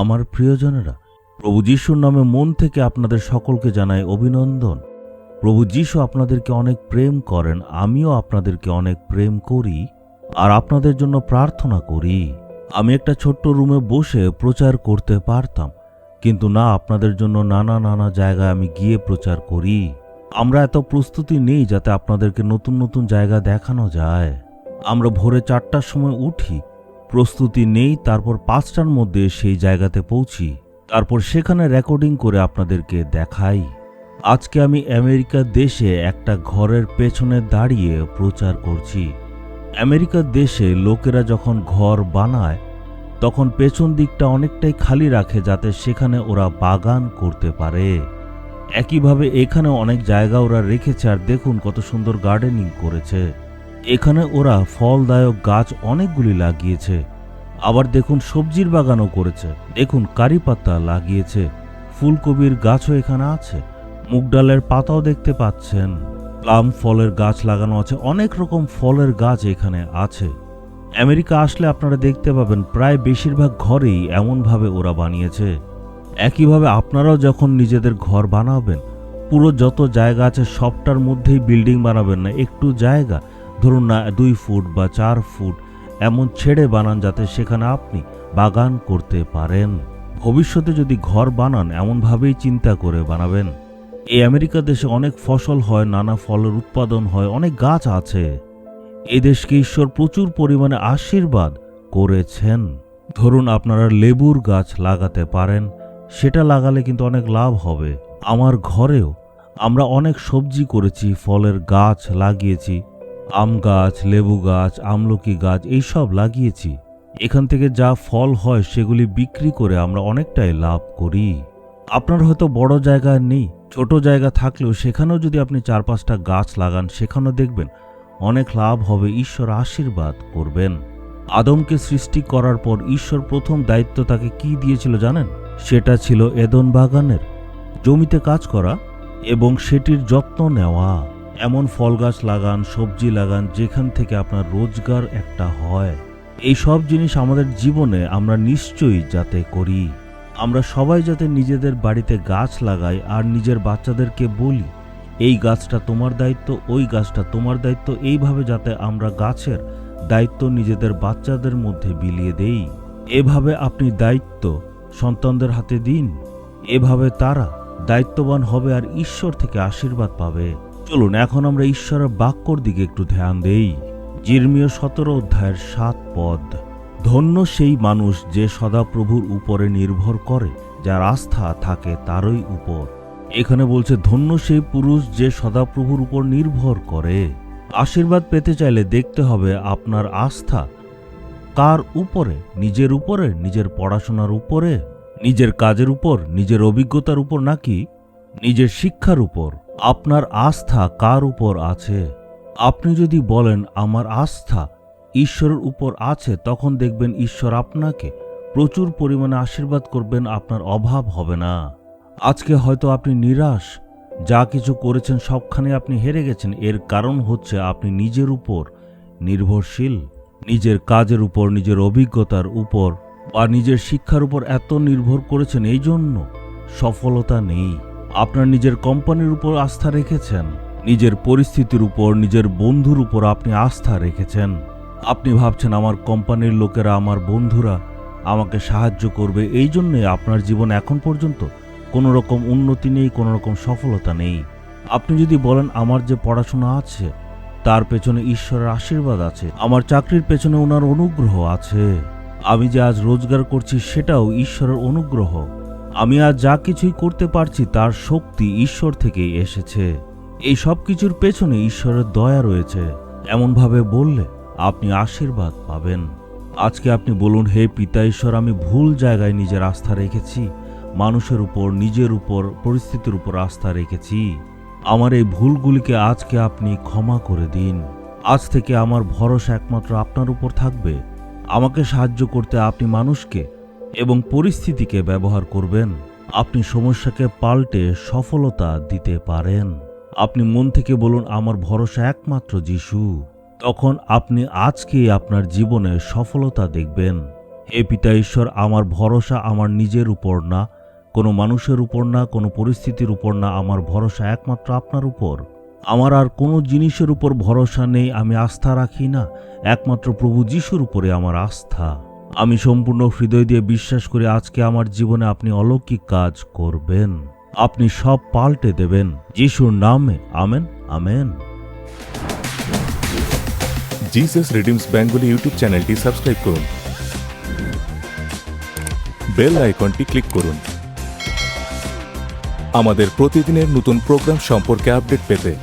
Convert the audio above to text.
আমার প্রিয়জনেরা, প্রভু যিশুর নামে মন থেকে আপনাদের সকলকে জানাই অভিনন্দন। প্রভু যিশু আপনাদেরকে অনেক প্রেম করেন, আমিও আপনাদেরকে অনেক প্রেম করি, আর আপনাদের জন্য প্রার্থনা করি। আমি একটা ছোট্ট রুমে বসে প্রচার করতে পারতাম, কিন্তু না, আপনাদের জন্য নানা নানা জায়গায় আমি গিয়ে প্রচার করি। আমরা এত প্রস্তুতি নেই যাতে আপনাদেরকে নতুন নতুন জায়গা দেখানো যায়। আমরা ভোরে চারটার সময় উঠি প্রস্তুতি নেই, তারপর পাঁচটার মধ্যে সেই জায়গাতে পৌঁছি। তারপর সেখানে রেকর্ডিং করে আপনাদেরকে দেখাই। আজকে আমি আমেরিকা দেশে একটা ঘরের পেছনে দাঁড়িয়ে প্রচার করছি। আমেরিকা দেশে লোকেরা যখন ঘর বানায়, তখন পেছন দিকটা অনেকটাই খালি রাখে যাতে সেখানে ওরা বাগান করতে পারে। একইভাবে এখানে অনেক জায়গা ওরা রেখেছে, আর দেখুন কত সুন্দর গার্ডেনিং করেছে। এখানে ওরা ফলদায়ক গাছ অনেকগুলি লাগিয়েছে। আবার দেখুন সবজির বাগানও করেছে। দেখুন কারি পাতা লাগিয়েছে। ফুলকপির গাছও এখানে আছে। মুগ ডালের পাতাও দেখতে পাচ্ছেন। প্লাম ফলের গাছ লাগানো আছে। অনেক রকম ফলের গাছ এখানে আছে। আমেরিকা আসলে আপনারা দেখতে পাবেন প্রায় বেশিরভাগ ঘরেই এমনভাবে ওরা বানিয়েছে। একইভাবে আপনারাও যখন নিজেদের ঘর বানাবেন, পুরো যত জায়গা আছে সবটার মধ্যেই বিল্ডিং বানাবেন না, একটু জায়গা। ধরুন না দুই ফুট বা চার ফুট, এমন ছেড়ে বানান যাতে সেখানে আপনি বাগান করতে পারেন। ভবিষ্যতে যদি ঘর বানান, এমনভাবেই চিন্তা করে বানাবেন। এই আমেরিকা দেশে অনেক ফসল হয়, নানা ফলের উৎপাদন হয়, অনেক গাছ আছে। এ দেশকে ঈশ্বর প্রচুর পরিমাণে আশীর্বাদ করেছেন। ধরুন আপনারা লেবুর গাছ লাগাতে পারেন, সেটা লাগালে কিন্তু অনেক লাভ হবে। আমার ঘরেও আমরা অনেক সবজি করেছি, ফলের গাছ লাগিয়েছি আম গাছ, লেবু গাছ, আমলকি গাছ, এইসব লাগিয়েছি। এখান থেকে যা ফল হয় সেগুলি বিক্রি করে আমরা অনেকটাই লাভ করি। আপনার হয়তো বড় জায়গা নেই, ছোট জায়গা থাকলেও সেখানেও যদি আপনি চার পাঁচটা গাছ লাগান, সেখানেও দেখবেন অনেক লাভ হবে, ঈশ্বর আশীর্বাদ করবেন। আদমকে সৃষ্টি করার পর ঈশ্বর প্রথম দায়িত্ব তাকে কি দিয়েছিল জানেন? সেটা ছিল এদন বাগানের জমিতে কাজ করা এবং সেটির যত্ন নেওয়া। এমন ফল গাছ লাগান, সবজি লাগান, যেখান থেকে আপনার রোজগার একটা হয়। এই সব জিনিস আমাদের জীবনে আমরা নিশ্চয়ই যাতে করি। আমরা সবাই যাতে নিজেদের বাড়িতে গাছ লাগাই আর নিজের বাচ্চাদেরকে বলি, এই গাছটা তোমার দায়িত্ব, ওই গাছটা তোমার দায়িত্ব। এইভাবে যাতে আমরা গাছের দায়িত্ব নিজেদের বাচ্চাদের মধ্যে বিলিয়ে দেই। এভাবে আপনি দায়িত্ব সন্তানদের হাতে দিন। এভাবে তারা দায়িত্ববান হবে আর ঈশ্বর থেকে আশীর্বাদ পাবে। চলুন, এখন আমরা ঈশ্বরের বাক্যর দিকে একটু ধ্যান দেই। জির্মীয় সতেরো অধ্যায়ের সাত পদ, ধন্য সেই মানুষ যে সদাপ্রভুর উপরে নির্ভর করে, যার আস্থা থাকে তারই উপর। এখানে বলছে, ধন্য সেই পুরুষ যে সদাপ্রভুর উপর নির্ভর করে। আশীর্বাদ পেতে চাইলে দেখতে হবে আপনার আস্থা কার উপরে? নিজের উপরে? নিজের পড়াশোনার উপরে? নিজের কাজের উপর? নিজের অভিজ্ঞতার উপর নাকি? নিজের শিক্ষার উপর? আপনার আস্থা কার উপর আছে? আপনি যদি বলেন, আমার আস্থা ঈশ্বরের উপর আছে, তখন দেখবেন ঈশ্বর আপনাকে প্রচুর পরিমাণে আশীর্বাদ করবেন, আপনার অভাব হবে না। আজকে হয়তো আপনি নিরাশ, যা কিছু করেছেন সবখানে আপনি হেরে গেছেন, এর কারণ হচ্ছে আপনি নিজের উপর নির্ভরশীল, নিজের কাজের উপর, নিজের অভিজ্ঞতার উপর, বা নিজের শিক্ষার উপর এত নির্ভর করেছেন এই জন্য সফলতা নেই। আপনার নিজের কোম্পানির উপর আস্থা রেখেছেন, নিজের পরিস্থিতির উপর, নিজের বন্ধুর উপর আপনি আস্থা রেখেছেন। আপনি ভাবছেন, আমার কোম্পানির লোকেরা, আমার বন্ধুরা আমাকে সাহায্য করবে। এই জন্যে আপনার জীবন এখন পর্যন্ত কোনো রকম উন্নতি নেই, কোনো রকম সফলতা নেই। আপনি যদি বলেন, আমার যে পড়াশোনা আছে, তার পেছনে ঈশ্বরের আশীর্বাদ আছে, আমার চাকরির পেছনে ওনার অনুগ্রহ আছে, আমি যে আজ রোজগার করছি, সেটাও ঈশ্বরের অনুগ্রহ। আমি আজ যা কিছুই করতে পারছি তার শক্তি ঈশ্বর থেকেই এসেছে। এই সব কিছুর পেছনে ঈশ্বরের দয়া রয়েছে। এমনভাবে বললে আপনি আশীর্বাদ পাবেন। আজকে আপনি বলুন, হে পিতা ঈশ্বর, আমি ভুল জায়গায় নিজের আস্থা রেখেছি। মানুষের উপর, নিজের উপর, পরিস্থিতির উপর আস্থা রেখেছি। আমার এই ভুলগুলিকে আজকে আপনি ক্ষমা করে দিন। আজ থেকে আমার ভরসা একমাত্র আপনার উপর থাকবে। আমাকে সাহায্য করতে আপনি মানুষকে এবং পরিস্থিতিকে ব্যবহার করবেন। আপনি সমস্যাকে পাল্টে সফলতা দিতে পারেন। আপনি মন থেকে বলুন, আমার ভরসা একমাত্র যিশু। তখন আপনি আজকে আপনার জীবনে সফলতা দেখবেন। হে পিতা ঈশ্বর, আমার ভরসা আমার নিজের উপর না, কোনো মানুষের উপর না, কোনো পরিস্থিতির উপর না, আমার ভরসা একমাত্র আপনার উপর। আমার আর কোনো জিনিসের উপর ভরসা নেই, আমি আস্থা রাখি না। একমাত্র প্রভু যিশুর উপরে আমার আস্থা। আমি সম্পূর্ণ হৃদয় দিয়ে বিশ্বাস করি আজকে আমার জীবনে আপনি অলৌকিক কাজ করবেন। আপনি সব পাল্টে দেবেন। যিশুর নামে। Amen amen. Jesus redeems Bengali YouTube চ্যানেলটি সাবস্ক্রাইব করুন। বেল আইকনটি ক্লিক করুন। আমাদের প্রতিদিনের নতুন প্রোগ্রাম সম্পর্কে আপডেট পেতে